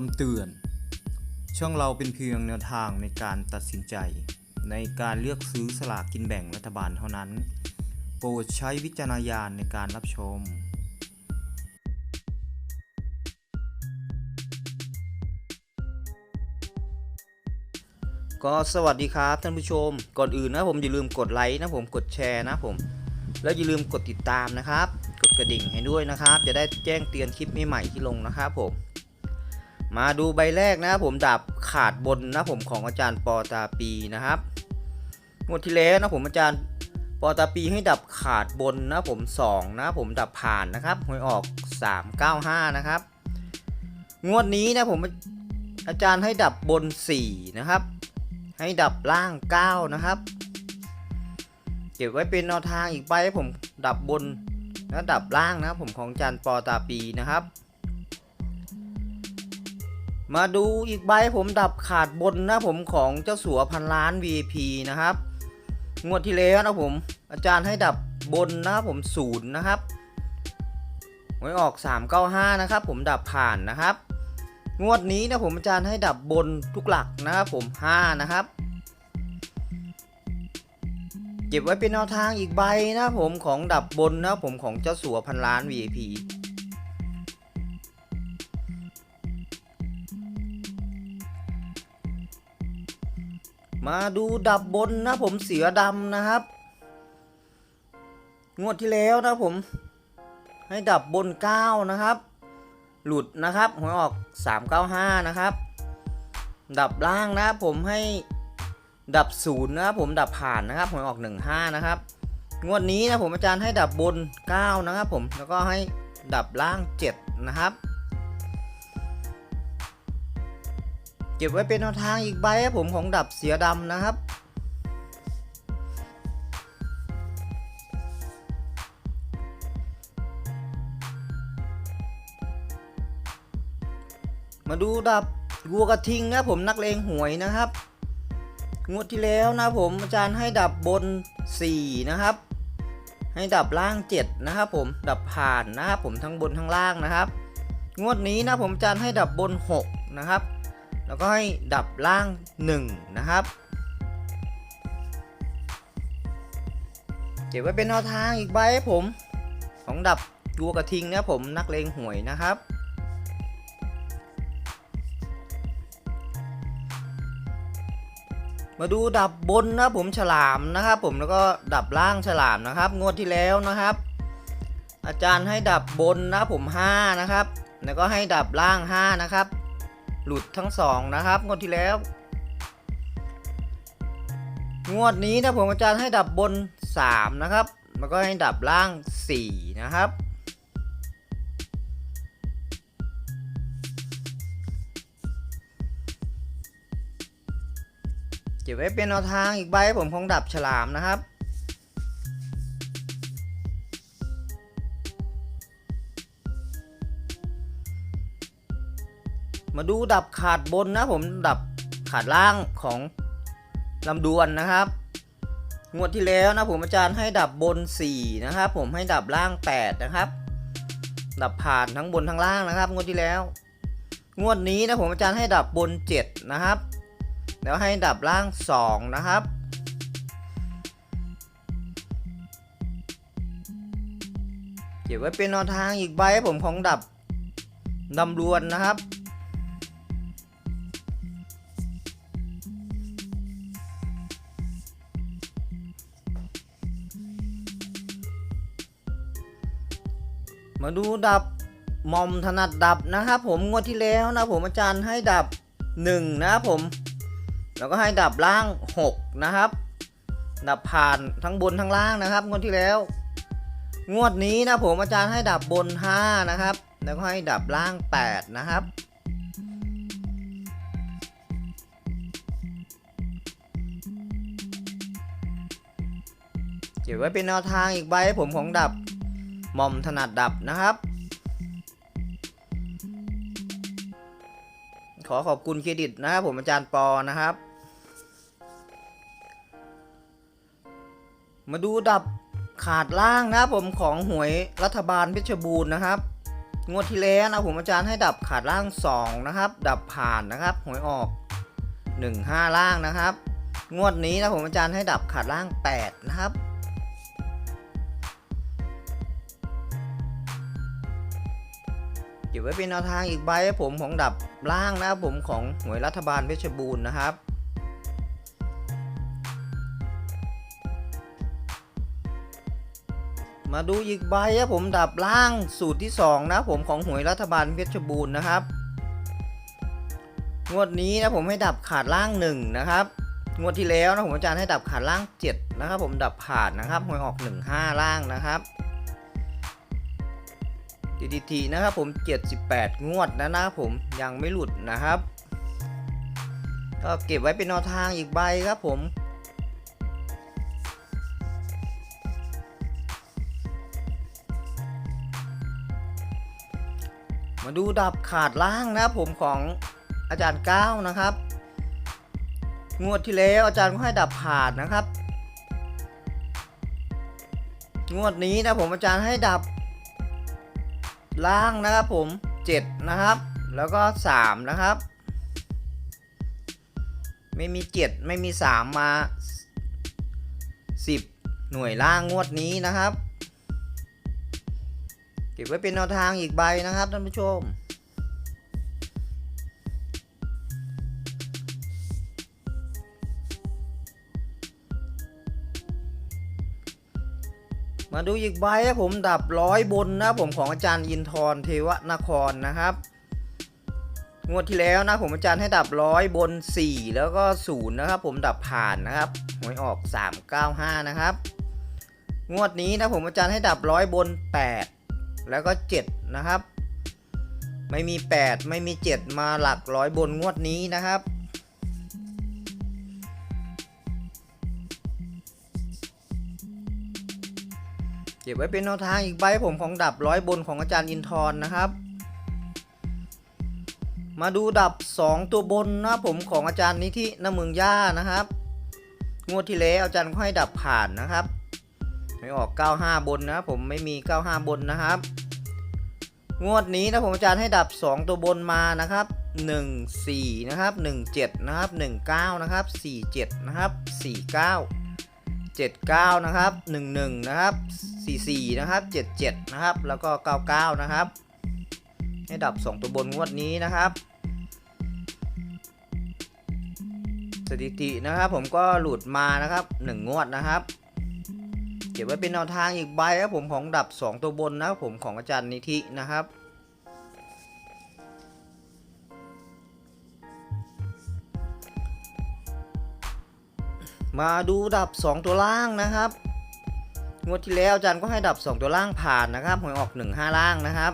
คำเตือน ช่องเราเป็นเพียงแนวทางในการตัดสินใจ ในการเลือกซื้อสลากกินแบ่งรัฐบาลเท่านั้น โปรดใช้วิจารณญาณในการรับชม ก็สวัสดีครับท่านผู้ชม ก่อนอื่นนะผมอย่าลืมกดไลค์นะผมกดแชร์นะผม แล้วอย่าลืมกดติดตามนะครับ กดกระดิ่งให้ด้วยนะครับ จะได้แจ้งเตือนคลิปใหม่ๆที่ลงนะครับผม มาดูใบแรกนะครับผมดับขาดบนนะผมของอาจารย์ปอตาปีนะครับงวดที่แล้วนะผมอาจารย์ปอตาปีให้ดับขาดบนนะผม 2 นะผมดับผ่านนะครับหวยออก 395 นะครับ งวดนี้นะผมอาจารย์ให้ดับบน 4 นะครับ ให้ดับล่าง 9 นะครับ เก็บไว้เป็นแนวทางอีกใบให้ผมดับบนและดับล่างนะผมของอาจารย์ปอตาปีนะครับ มาดูอีกใบผมดับขาดบนนะผมของเจ้าสัวพันล้าน VP นะครับ งวดที่แล้วนะผม อาจารย์ให้ดับบนนะผมศูนย์นะครับหวยออก 395 นะครับ ผมดับผ่านนะครับ งวดนี้นะผมอาจารย์ให้ดับบนทุกหลักนะครับผม 5 นะครับ เก็บไว้เป็นแนวทางอีกใบนะผมของดับบนนะผมของเจ้าสัวพันล้าน VIP มาดูดับบนนะผมเสือดำนะครับ งวดที่แล้วนะผม ให้ดับบน 9 นะครับ หลุดนะครับหวยออก 395 นะครับ ดับล่างนะผมให้ดับศูนย์นะครับผมดับผ่านนะครับหวยออก 15 นะครับ งวดนี้นะผมอาจารย์ให้ดับบน 9 นะครับผมแล้วก็ให้ดับล่าง 7 นะครับ เก็บไว้เป็นแนวทางอีกใบครับผมของดับเสียดำนะครับ มาดูดับวัวกระทิงนะผมนักเลงหวยนะครับ งวดที่แล้วนะผมอาจารย์ให้ดับบน 4 นะครับ ให้ดับล่าง 7 นะครับผมดับผ่านนะครับผมทั้งบนทั้งล่างนะครับ งวดนี้นะผมอาจารย์ให้ดับบน 6 นะครับ แล้วก็ให้ดับล่าง 1 นะครับ เก็บไว้เป็นแนวทางอีกใบให้ผม ของดับวัวกระทิงนะผมนักเลงหวยนะครับ มาดูดับบนนะผมฉลามนะครับผมแล้วก็ดับล่างฉลามนะครับ งวดที่แล้วนะครับ อาจารย์ให้ดับบนนะผม 5 นะครับ แล้วก็ให้ดับล่าง 5 นะครับ หลุดทั้งสองนะครับงวดที่แล้ว งวดนี้นะผมอาจารย์ให้ดับบน 3 นะครับ แล้วก็ให้ดับล่าง 4 นะครับ เก็บไว้เป็นแนวทางอีกใบผมของดับฉลามนะครับ มาดูดับขาดบนนะผมดับขาดล่างของลำดวนนะครับ งวดที่แล้วนะผมอาจารย์ให้ดับบน 4 นะครับ ผมให้ดับล่าง 8 นะครับ ดับผ่านทั้งบนทั้งล่างนะครับ งวดที่แล้ว งวดนี้นะผมอาจารย์ให้ดับบน 7 นะครับแล้วให้ดับล่าง 2 นะครับเก็บไว้เป็นแนวทางอีกใบให้ผมของดับดำรวนนะครับ มาดูดับหมอมถนัดดับนะครับผมงวดที่แล้วนะผมอาจารย์ให้ดับ 1 นะครับผม แล้วก็ให้ดับล่าง 6 นะครับ ดับผ่านทั้งบนทั้งล่างนะครับ งวดที่แล้ว งวดนี้นะผมอาจารย์ให้ดับบน 5 นะครับ แล้วก็ให้ดับล่าง 8 นะครับเก็บไว้เป็นแนวทางอีกใบให้ผมของดับ ม่อมถนัดดับนะครับ ขอขอบคุณเครดิตนะครับผมอาจารย์ปอนะครับ มาดูดับขาดล่างนะครับผมของหวยรัฐบาลเพชรบูรณ์นะครับงวดที่แล้วนะผมอาจารย์ให้ดับขาดล่าง 2 นะครับ ดับผ่านนะครับหวยออก 1 5 ล่างนะครับ งวดนี้นะผมอาจารย์ให้ดับขาดล่าง 8 นะครับ เก็บไว้เป็นแนวทางอีกใบให้ผมของดับล่างนะครับผมของหวยรัฐบาลเพชรบูรณ์นะครับมาดูอีกใบครับผมดับล่างสูตรที่ 2 นะผมของหวยรัฐบาลเพชรบูรณ์นะครับ งวดนี้นะผมให้ดับขาดล่าง 1 นะครับ งวดที่แล้วนะผมอาจารย์ให้ดับขาดล่าง 7 นะครับ ผมดับผ่านนะครับหวยออก 1 5 ล่างนะครับ ดีดีทีนะครับผม 78 งวดนะนะครับผมยังไม่หลุดนะครับ ก็เก็บไว้เป็นแนวทางอีกใบครับผมมาดูดับขาดล่างนะครับผมของอาจารย์ก้าวนะครับ งวดที่แล้วอาจารย์ก็ให้ดับผ่านนะครับ งวดนี้นะผมอาจารย์ให้ดับ ล่างนะครับผม 7 นะครับ แล้วก็ 3 นะครับ ไม่มี 7 ไม่มี 3 มา 10 หน่วยล่างงวดนี้นะครับ เก็บไว้เป็นแนวทางอีกใบนะครับท่านผู้ชม มาดูอีกใบครับผมดับร้อยบนนะผมของอาจารย์อินทร์เทวนครนะครับ งวดที่แล้วนะผมอาจารย์ให้ดับร้อยบน 4 แล้วก็0นะครับผมดับผ่านนะครับหวยออก 395 นะครับ งวดนี้นะผมอาจารย์ให้ดับร้อยบน 8 แล้วก็ 7 นะครับ ไม่มี 8 ไม่มี 7 มาหลักร้อยบนงวดนี้นะครับ ก็บไว้เป็นแนวทางอีกใบผมของดับร้อยบนของอาจารย์อินทร์นะครับ มาดูดับ 2 ตัวบนนะผมของอาจารย์นิธินเมืองย่านะครับ งวดที่แล้วอาจารย์ก็ให้ดับผ่านนะครับ ไม่ออก 95 บนนะผมไม่มี 95 บนนะครับ งวดนี้นะผมอาจารย์ให้ดับ 2 ตัวบนมานะครับ 1 4 นะครับ 17 นะครับ 19 นะครับ 47 นะครับ 49 79 นะครับ 11 นะครับ 44 นะครับ 77 นะครับ แล้วก็ 99 นะครับ ให้ดับ 2 ตัวบนงวดนี้นะครับ สถิตินะครับผมก็หลุดมานะครับ 1 งวดนะครับ เก็บไว้เป็นแนวทางอีกใบครับผมของดับ 2 ตัวบนนะครับผมของอาจารย์นิธินะครับมาดูดับ 2 ตัวล่างนะครับ งวดที่แล้วอาจารย์ก็ให้ดับ 2 ตัวล่างผ่านนะครับหวยออก 1 5 ล่างนะครับ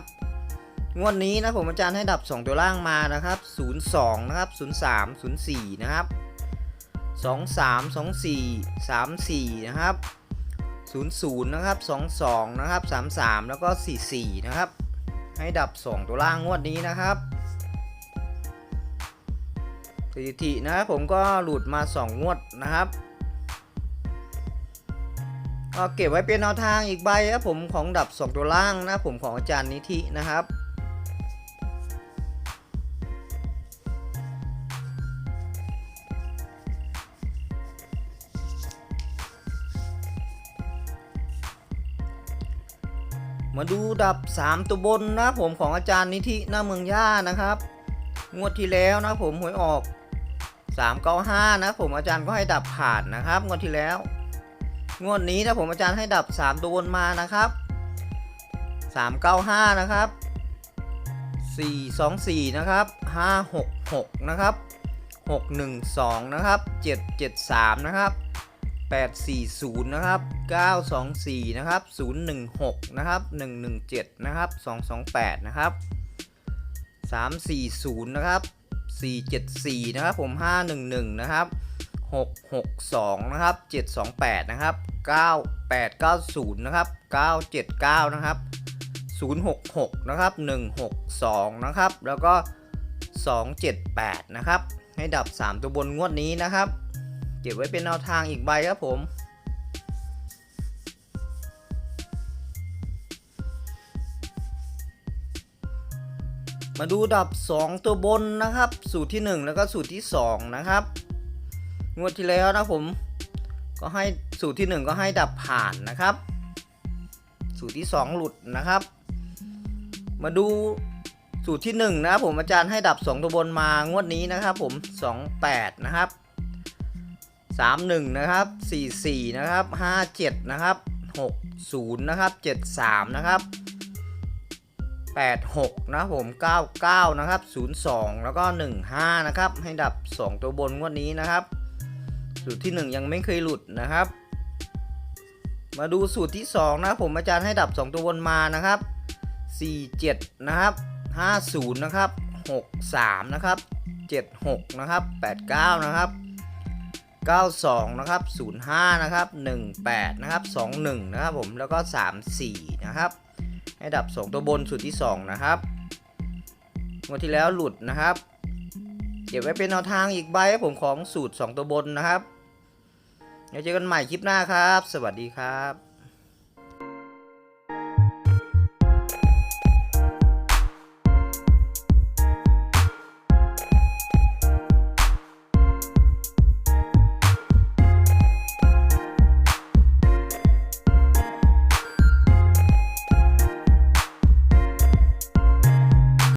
งวดนี้นะผมอาจารย์ให้ดับ 2 ตัวล่างมานะครับ 02 นะครับ 03 04 นะครับ 23 24 34 นะครับ 00 นะครับ 22 นะครับ 33 แล้วก็ 44 นะครับ ให้ดับ 2 ตัวล่างงวดนี้นะครับสถิตินะครับผมก็หลุดมา 2 งวดนะครับ ก็เก็บไว้เป็นแนวทางอีกใบครับผมของดับ2ตัวล่างนะผมของอาจารย์นิธินะครับมาดูดับ 3 ตัวบนนะผมของอาจารย์นิธิหน้าเมืองย่านะครับ งวดที่แล้วนะผมหวยออก395นะผมอาจารย์ก็ให้ดับผ่านนะครับ งวดที่แล้ว งวดนี้นะผมอาจารย์ให้ดับ 3 ตัวบนมานะครับ 395 นะครับ 424 นะครับ 566 นะครับ 612 นะครับ 773 นะครับ 840 นะครับ 924 นะครับ 016 นะครับ 117 นะครับ 228 นะครับ 340 นะครับ 474 นะครับผม 511 นะครับ 662 นะครับ 728 นะครับ 9890 นะครับ 979 นะครับ 066 นะครับ 162 นะครับ แล้วก็ 278 นะครับ ให้ดับ 3 ตัวบนงวดนี้นะครับ เก็บไว้เป็นแนวทางอีกใบครับผมมาดูดับ 2 ตัวบนนะครับ สูตรที่ 1 แล้วก็สูตรที่ 2 นะครับ งวดที่แล้วนะผม ก็ให้สูตรที่ 1 ก็ให้ดับผ่านนะครับ สูตรที่ 2 หลุดนะครับ มาดูสูตรที่ 1 นะครับผมอาจารย์ให้ดับ 2 ตัวบนมางวดนี้นะครับผม 28 นะครับ 31 นะครับ 44 นะครับ 57 นะครับ 60 นะครับ 73 นะครับ 86 นะครับผม 99 นะครับ 02 แล้วก็ 15 นะครับ ให้ดับ 2 ตัวบนงวดนี้นะครับ สูตรที่ 1 ยังไม่เคยหลุดนะครับ มาดูสูตรที่ 2 นะผมอาจารย์ให้ดับ 2 ตัวบนมานะครับ 47 นะครับ 50 นะครับ 63 นะครับ 76 นะครับ 89 นะครับ 92 นะครับ 05 นะครับ 18 นะครับ 21 นะครับผมแล้วก็ 34 นะครับ ให้ดับ 2 ตัวบนสูตรที่ 2 นะครับงวดที่แล้วหลุดนะครับ เก็บไว้เป็นแนวทางอีกใบให้ผมของสูตร 2 ตัวบนนะครับ เดี๋ยวเจอกันใหม่คลิปหน้าครับ สวัสดีครับ